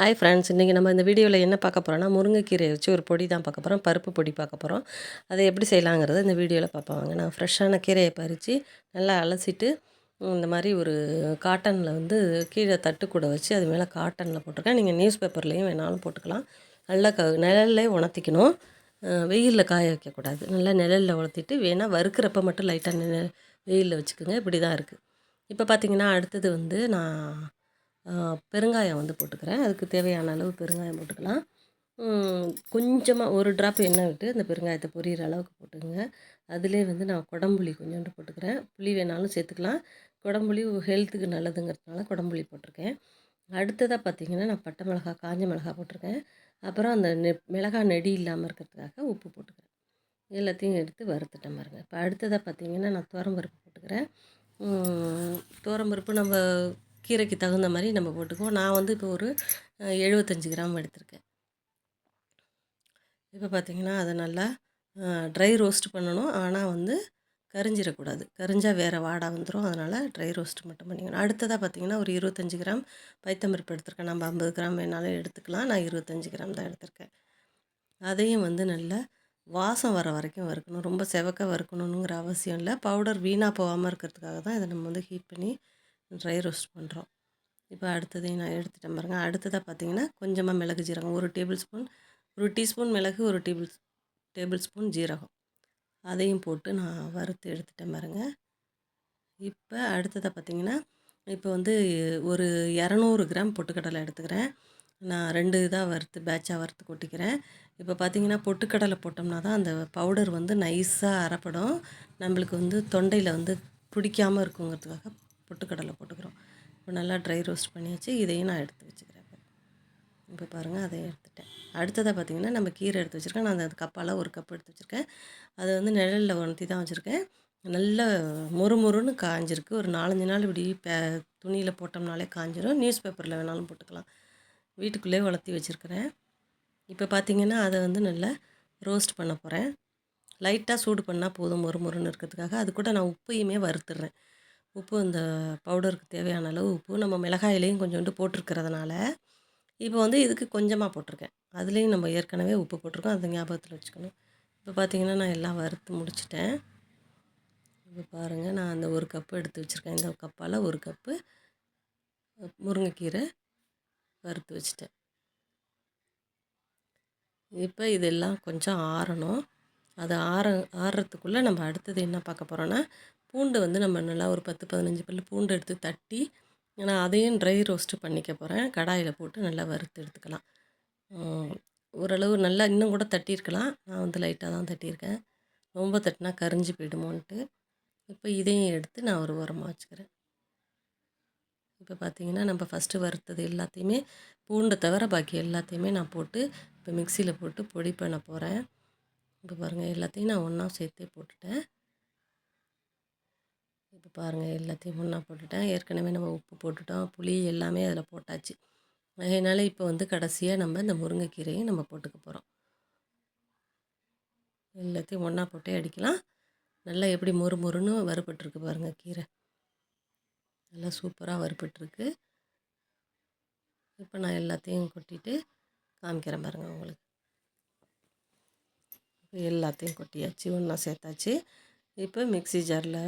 Hi friends இன்றைக்கி நம்ம இந்த வீடியோவில் என்ன பார்க்க போகிறோம்னா முருங்கைக்கீரையை வச்சு ஒரு பொடி தான் பார்க்க போகிறோம் பருப்பு பொடி பார்க்க போகிறோம் அதை எப்படி செய்யலாங்கிறத இந்த வீடியோவில் பார்ப்பாங்க நான் ஃப்ரெஷ்ஷான கீரையை பறித்து நல்லா அலசிட்டு இந்த மாதிரி ஒரு காட்டனில் வந்து கீழே தட்டு கூட வச்சு அது மேலே காட்டனில் போட்டிருக்கேன் நீங்கள் நியூஸ் பேப்பர்லேயும் வேணாலும் போட்டுக்கலாம். நல்லா க நிழல்லே உணர்த்திக்கணும். வெயிலில் காய வைக்கக்கூடாது நல்லா நிழலில் உணர்த்திட்டு வேணால் வறுக்கிறப்ப மட்டும் லைட்டாக வெயிலில் வச்சுக்கோங்க. இப்படி தான் இருக்குது இப்போ பார்த்தீங்கன்னா அடுத்தது வந்து நான் பெருங்காயம் வந்து போட்டுக்கிறேன். அதுக்கு தேவையான அளவு பெருங்காயம் போட்டுக்கலாம். கொஞ்சமாக ஒரு ட்ராப் எண்ணெய் விட்டு அந்த பெருங்காயத்தை பொரியிற அளவுக்கு போட்டுக்கோங்க அதிலே வந்து நான் குடம்புளி கொஞ்சோண்டு போட்டுக்கிறேன். புளி வேணாலும் சேர்த்துக்கலாம். குடம்புளி ஹெல்த்துக்கு நல்லதுங்கிறதுனால குடம்புளி போட்டிருக்கேன். அடுத்ததாக பார்த்திங்கன்னா நான் பட்டை மிளகா காஞ்ச மிளகா போட்டிருக்கேன். அப்புறம் அந்த நெ மிளகா நெடி இல்லாமல் இருக்கிறதுக்காக உப்பு போட்டுக்கிறேன். எல்லாத்தையும் எடுத்து வறுத்துட்டேன் பாருங்கள் இப்போ அடுத்ததாக பார்த்திங்கன்னா நான் துவரம்பருப்பு போட்டுக்கிறேன். துவரம்பருப்பு நம்ம கீரைக்கு தகுந்த மாதிரி நம்ம போட்டுக்குவோம். நான் வந்து இப்போ ஒரு எழுபத்தஞ்சி கிராம் எடுத்திருக்கேன். இப்போ பார்த்திங்கன்னா அதை நல்லா ட்ரை ரோஸ்ட் பண்ணணும். ஆனால் வந்து கரிஞ்சிடக்கூடாது. கரிஞ்சால் வேறு வாடை வந்துடும் அதனால் ட்ரை ரோஸ்ட் மட்டும் பண்ணிக்கணும். அடுத்ததாக பார்த்திங்கன்னா ஒரு இருபத்தஞ்சி கிராம் பைத்தம்பருப்பு எடுத்திருக்கேன். நம்ம ஐம்பது கிராம் வேணாலும் எடுத்துக்கலாம். நான் இருபத்தஞ்சி கிராம் தான் எடுத்திருக்கேன். அதையும் வந்து நல்லா வாசம் வர வரைக்கும் வறுக்கணும். ரொம்ப செவக்க வறுக்கணுங்கிற அவசியம் இல்லை. பவுடர் வீணாக போகாமல் இருக்கிறதுக்காக தான் இதை நம்ம வந்து ஹீட் பண்ணி ட்ரை ரோஸ்ட் பண்ணுறோம் இப்போ அடுத்ததையும் நான் எடுத்துட்டேன் பாருங்கள் அடுத்ததாக பார்த்தீங்கன்னா கொஞ்சமாக மிளகு ஜீரகம். ஒரு டேபிள் ஸ்பூன் ஒரு டீஸ்பூன் மிளகு ஒரு டேபிள் டேபிள் ஸ்பூன் ஜீரகம். அதையும் போட்டு நான் வறுத்து எடுத்துட்டேன் பாருங்கள் இப்போ அடுத்ததாக பார்த்திங்கன்னா இப்போ வந்து ஒரு இரநூறு கிராம் பொட்டுக்கடலை எடுத்துக்கிறேன். நான் ரெண்டு இதாக வறுத்து பேட்சாக வறுத்து கொட்டிக்கிறேன். இப்போ பார்த்திங்கன்னா பொட்டுக்கடலை போட்டோம்னா தான் அந்த பவுடர் வந்து நைஸாக அரைப்படும். நம்மளுக்கு வந்து தொண்டையில் வந்து பிடிக்காமல் இருக்குங்கிறதுக்காக பொட்டுக்கடலை போட்டுக்கிறோம். இப்போ நல்லா ட்ரை ரோஸ்ட் பண்ணியாச்சு. இதையும் நான் எடுத்து வச்சுக்கிறேன் இப்போ. பாருங்கள் அதை எடுத்துட்டேன். அடுத்ததாக பார்த்திங்கன்னா நம்ம கீரை எடுத்து வச்சுருக்கேன். நான் அந்த கப்பால் ஒரு கப் எடுத்து வச்சுருக்கேன். அதை வந்து நிழலில் உணர்த்தி தான் வச்சுருக்கேன். நல்ல மொறு மொறுன்னு காஞ்சிருக்கு. ஒரு நாலஞ்சு நாள் இப்படி பே துணியில் போட்டோம்னாலே காஞ்சிரும். நியூஸ் பேப்பரில் வேணாலும் போட்டுக்கலாம். வீட்டுக்குள்ளே வளர்த்தி வச்சுருக்கிறேன். இப்போ பார்த்திங்கன்னா அதை வந்து நல்லா ரோஸ்ட் பண்ண போகிறேன் லைட்டாக சூடு பண்ணால் போதும் மொறு மொறுன்னு இருக்கிறதுக்காக. அது கூட நான் உப்பையுமே வறுத்துடுறேன். உப்பு அந்த பவுடருக்கு தேவையான அளவு உப்பு. நம்ம மிளகாயிலையும் கொஞ்சோண்டு போட்டிருக்கிறதுனால இப்போ வந்து இதுக்கு கொஞ்சமாக போட்டிருக்கேன். அதுலேயும் நம்ம ஏற்கனவே உப்பு போட்டிருக்கோம். அதை ஞாபகத்தில் வச்சுக்கணும். இப்போ பார்த்திங்கன்னா நான் எல்லாம் வறுத்து முடிச்சிட்டேன். இப்போ பாருங்கள் நான் அந்த ஒரு கப்பு எடுத்து வச்சுருக்கேன். இந்த கப்பால் ஒரு கப்பு முருங்கைக்கீரை வறுத்து வச்சுட்டேன். இப்போ இதெல்லாம் கொஞ்சம் ஆறணும். அது ஆற ஆறுறதுக்குள்ளே நம்ம அடுத்தது என்ன பார்க்க போகிறோன்னா பூண்டு வந்து நம்ம நல்லா ஒரு பத்து பதினஞ்சு பல் பூண்டு எடுத்து தட்டி நான் அதையும் ட்ரை ரோஸ்ட்டு பண்ணிக்க போகிறேன் கடாயில் போட்டு நல்லா வறுத்து எடுத்துக்கலாம். ஓரளவு நல்லா இன்னும் கூட தட்டியிருக்கலாம். நான் வந்து லைட்டாக தான் தட்டியிருக்கேன். ரொம்ப தட்டினா கரிஞ்சு போயிடுமோன்ட்டு. இப்போ இதையும் எடுத்து நான் ஒரு உரமாக வச்சுக்கிறேன். இப்போ பார்த்தீங்கன்னா நம்ம ஃபஸ்ட்டு வறுத்தது எல்லாத்தையுமே பூண்டை தவிர பாக்கி எல்லாத்தையுமே நான் போட்டு இப்போ மிக்சியில் போட்டு பொடி பண்ண போகிறேன் இப்போ பாருங்கள் எல்லாத்தையும் நான் ஒன்றா சேர்த்தே போட்டுட்டேன். இப்போ பாருங்கள் எல்லாத்தையும் ஒன்றா போட்டுட்டேன். ஏற்கனவே நம்ம உப்பு போட்டுட்டோம் புளி எல்லாமே அதில் போட்டாச்சு. அதனால் இப்போ வந்து கடைசியாக நம்ம இந்த முருங்கைக்கீரையும் நம்ம போட்டுக்க போகிறோம் எல்லாத்தையும் ஒன்றா போட்டே அடிக்கலாம். நல்லா எப்படி மொறு மொறுன்னு வறுபட்டுருக்கு பாருங்கள் கீரை. நல்லா சூப்பராக வறுபட்டுருக்கு. இப்போ நான் எல்லாத்தையும் கொட்டிட்டு காமிக்கிறேன் பாருங்கள் உங்களுக்கு. எல்லாத்தையும் கொட்டியாச்சு ஒன்றா சேர்த்தாச்சு. இப்போ மிக்சி ஜாரில்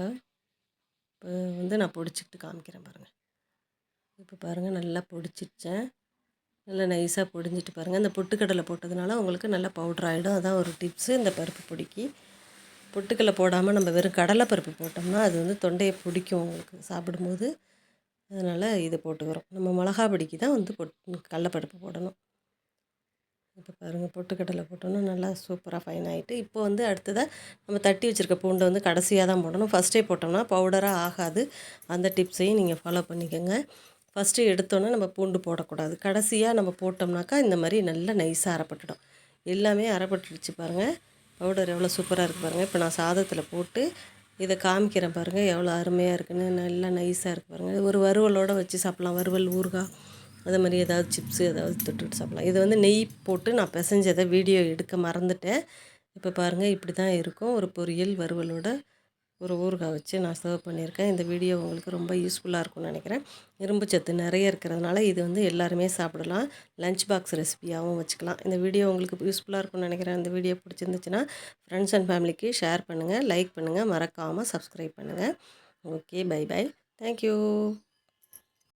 இப்போ வந்து நான் பொடிச்சிக்கிட்டு காமிக்கிறேன் பாருங்கள் இப்போ பாருங்கள் நல்லா பொடிச்சிட்டேன் நல்லா நைஸாக பொடிஞ்சிட்டு பாருங்கள் இந்த பொட்டுக்கடலை போட்டதுனால உங்களுக்கு நல்லா பவுட்ரு ஆகிடும் அதான் ஒரு டிப்ஸு இந்த பருப்பு பொடிக்கு பொட்டுக்கடலை போடாமல் நம்ம வெறும் கடலை பருப்பு போட்டோம்னா அது வந்து தொண்டையை பிடிக்கும் உங்களுக்கு சாப்பிடும்போது. அதனால் இதை போட்டுக்கிறோம். நம்ம மிளகா பொடிக்கு தான் வந்து பொட் கடலப்பருப்பு போடணும். இப்போ பாருங்கள் பொட்டுக்கடலை போட்டோன்னா நல்லா சூப்பராக ஃபைன் ஆகிட்டு இப்போ வந்து அடுத்ததாக நம்ம தட்டி வச்சுருக்க பூண்டை வந்து கடைசியாக தான் போடணும். ஃபஸ்ட்டே போட்டோம்னா பவுடராக ஆகாது. அந்த டிப்ஸையும் நீங்கள் ஃபாலோ பண்ணிக்கோங்க. ஃபஸ்ட்டு எடுத்தோன்னே நம்ம பூண்டு போடக்கூடாது. கடைசியாக நம்ம போட்டோம்னாக்கா இந்த மாதிரி நல்லா நைஸாக அரைப்பட்டுடும். எல்லாமே அரைப்பட்டுடுச்சு பாருங்கள் பவுடர் எவ்வளோ சூப்பராக இருக்குது பாருங்கள் இப்போ நான் சாதத்தில் போட்டு இதை காமிக்கிறேன் பாருங்கள் எவ்வளோ அருமையாக இருக்குன்னு. நல்லா நைஸாக இருக்குது பாருங்கள் ஒரு வறுவலோடு வச்சு சாப்பிட்லாம். வறுவல் ஊறுகாய். அதே மாதிரி ஏதாவது சிப்ஸு ஏதாவது தொட்டுட்டு சாப்பிட்லாம். இது வந்து நெய் போட்டு நான் பிசைஞ்சதை வீடியோ எடுக்க மறந்துட்டேன். இப்போ பாருங்கள் இப்படி தான் இருக்கும். ஒரு பொரியல் வறுவலோட ஒரு ஊறுகாய் வச்சு நான் சர்வ் பண்ணியிருக்கேன். இந்த வீடியோ உங்களுக்கு ரொம்ப யூஸ்ஃபுல்லாக இருக்கும்னு நினைக்கிறேன். இரும்பு சத்து நிறைய இருக்கிறதுனால இது வந்து எல்லாருமே சாப்பிடலாம். லஞ்ச் பாக்ஸ் ரெசிபியாகவும் வச்சுக்கலாம். இந்த வீடியோ உங்களுக்கு யூஸ்ஃபுல்லாக இருக்கும்னு நினைக்கிறேன். இந்த வீடியோ பிடிச்சிருந்துச்சுன்னா ஃப்ரெண்ட்ஸ் அண்ட் ஃபேமிலிக்கு ஷேர் பண்ணுங்கள் லைக் பண்ணுங்கள் மறக்காமல் சப்ஸ்கிரைப் பண்ணுங்கள் ஓகே பை பை தேங்க்யூ